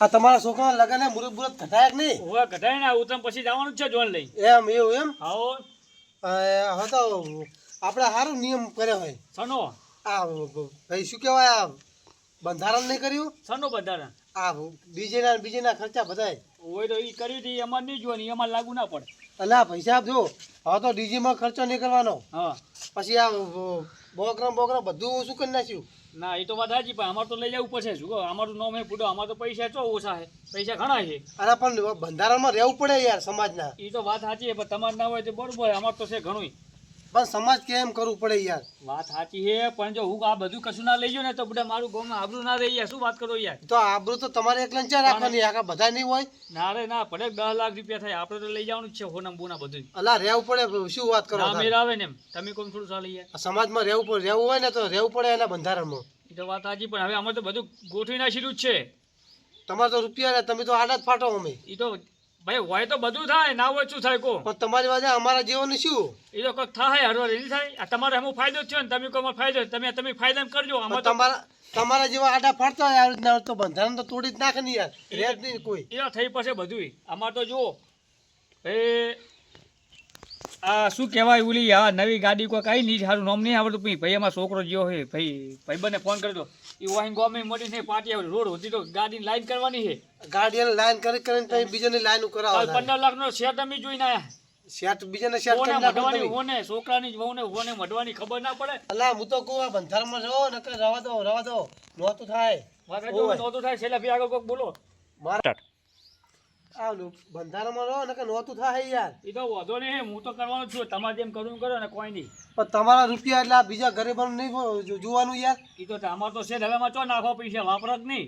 આ તમારા છોકરા લગન મુરત મુરત ઘટાય કે નહીં? હવે ઘટાય ને ઉતમ પછી જવાનું છે જોન લઈ. એમ એવું એમ? આવો. હવે તો આપણે સારું નિયમ કર્યો હોય. સનો આ ભાઈ શું કહેવાય આ બંધારણ નહીં કર્યું? સનો બધાના આ બીજેના બીજેના ખર્ચા બધાય. હોય તો એ કરી હતી એમાં નહીં જોવાની એમાં લાગુ ના પડે. અલા પૈસા આપજો હવે તો ડીજેમાં ખર્ચો નહીં કરવાનો. હા. પછી આ બોકરામ બોકરામ બધું ઓછું કરી નાખ્યું? ના એ તો વાત હાજી પણ અમારે તો લઈ જવું પડશે. શું અમારું નામ હે પૂડો અમારે તો પૈસા ચો ઓછા છે પૈસા ઘણા છે. અરે પણ બંધારણમાં રહેવું પડે યાર સમાજના. એ તો વાત સાચી પણ તમારે ના હોય તો બરોબર અમારે તો છે ઘણું પણ સમાજ કેમ કરવું પડે યાર? વાત સાચી છે પણ જો હું આ બધું કશું ના લઈ જાઉં ને તો બધા મારું ગામમાં આબરૂ ના રહી યાર શું વાત કરો યાર? તો આબરૂ તો તમારે એકલા ચા રાખવાની? આખા બધા નહીં હોય? ના રે ના ભલે દસ લાખ રૂપિયા થાય આપણે તો લઈ જવાનું જ છે હોનમ બોના બધું. અલા રહેવું પડે શું વાત કરો મેળ આવે ને એમ. તમે કોણ થોડું ચાલે યાર સમાજમાં રહેવું પડે રહેવું હોય ને તો રહેવું પડે એના બંધારણમાં. એ તો વાત સાચી પણ હવે અમે તો બધું ગોઠવી નાખેલું જ છે. તમારે તો રૂપિયા તમે તો આડા જ ફાટો અમે. એ તો ભાઈ હોય તો બધું થાય ના હોય શું થાય કો પણ તમારી વાત અમારા જીવન શું? એ તો કંઈક થાય હરવા એની થાય. આ તમારે એમાં ફાયદો થયો ને તમે કોઈ ફાયદો. તમે તમે ફાયદા કરજો. આમાં તમારા તમારા જેવા આડા ફાડતા હોય આ રીતના તો બંધારણ તો તોડી જ નાખે ને યાર. જ નહીં કોઈ. એ થઈ પડશે બધું અમારે તો જુઓ. એ આ શું કહેવાય ઓલી આ નવી ગાડી કોઈ કઈ નહીં સારું નામ નહીં આવડતું. પછી ભાઈ એમાં છોકરો જેવો હોય ભાઈ બંને ફોન કરી દો. એ વાહિન ગોમે મોટી નહીં પાટી આવે. રોડ હતી તો ગાડીની લાઈન કરવાની છે. ગાડીને લાઈન કરી કરીને તમે બીજાની લાઈન કરાવો પંદર લાખનો શેર તમે જોઈને આયા. શેઠ બીજાને શેઠ વહુને કરી નાખો મઢવાની છોકરાની જ વહુને મઢવાની ખબર ના પડે. અલા હું તો કહું આ બંધારણમાં રહો નકર રવા દો રવા દો. નહોતું થાય. થાય. છેલ્લા આગળ બોલો. મારા આ લો, બંધારણમાં રહો નકર નહોતું થાય યાર. એ તો વાંધો નહીં હું તો કરવાનો છું. તમારે જેમ કરવું કરો ને કોઈ નહીં. પણ તમારા રૂપિયા એટલે બીજા ગરીબોને નહીં જોવાનું યાર. એ તો અમારે તો છે જ હવે ચો નાખો પૈસા વાપરો જ નહીં.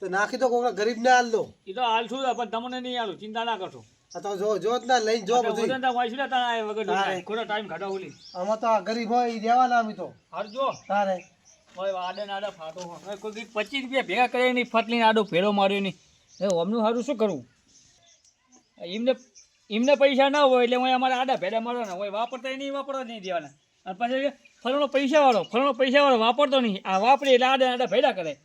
તો નાખી દો કોઈના ગરીબને હાલ દો. એ તો હાલ છું પણ તમને નહીં હાલું ચિંતા ના કરશો. તો જો જો જ ના લઈને જો બધું ના તારે. ખોટો ટાઈમ કાઢો ઓલી. આમાં તો આ ગરીબ હોય એ દેવાના અમે તો. હાર જો તારે આડે ને આડે ફાટો. કોઈ પચીસ રૂપિયા ભેગા કરે નહીં ફટલીને આડો ફેરો માર્યો નહીં. અમનું સારું શું કરવું એમને એમને પૈસા ના હોય એટલે હું અમારે આડા ભેડા મારવાના હોય. વાપરતા નહીં, વાપરવા નહીં દેવાના. અને પછી ફલાણો પૈસાવાળો ફલાણો પૈસા વાપરતો નહીં. આ વાપરી એટલે આડા આડા ભેડા કરે.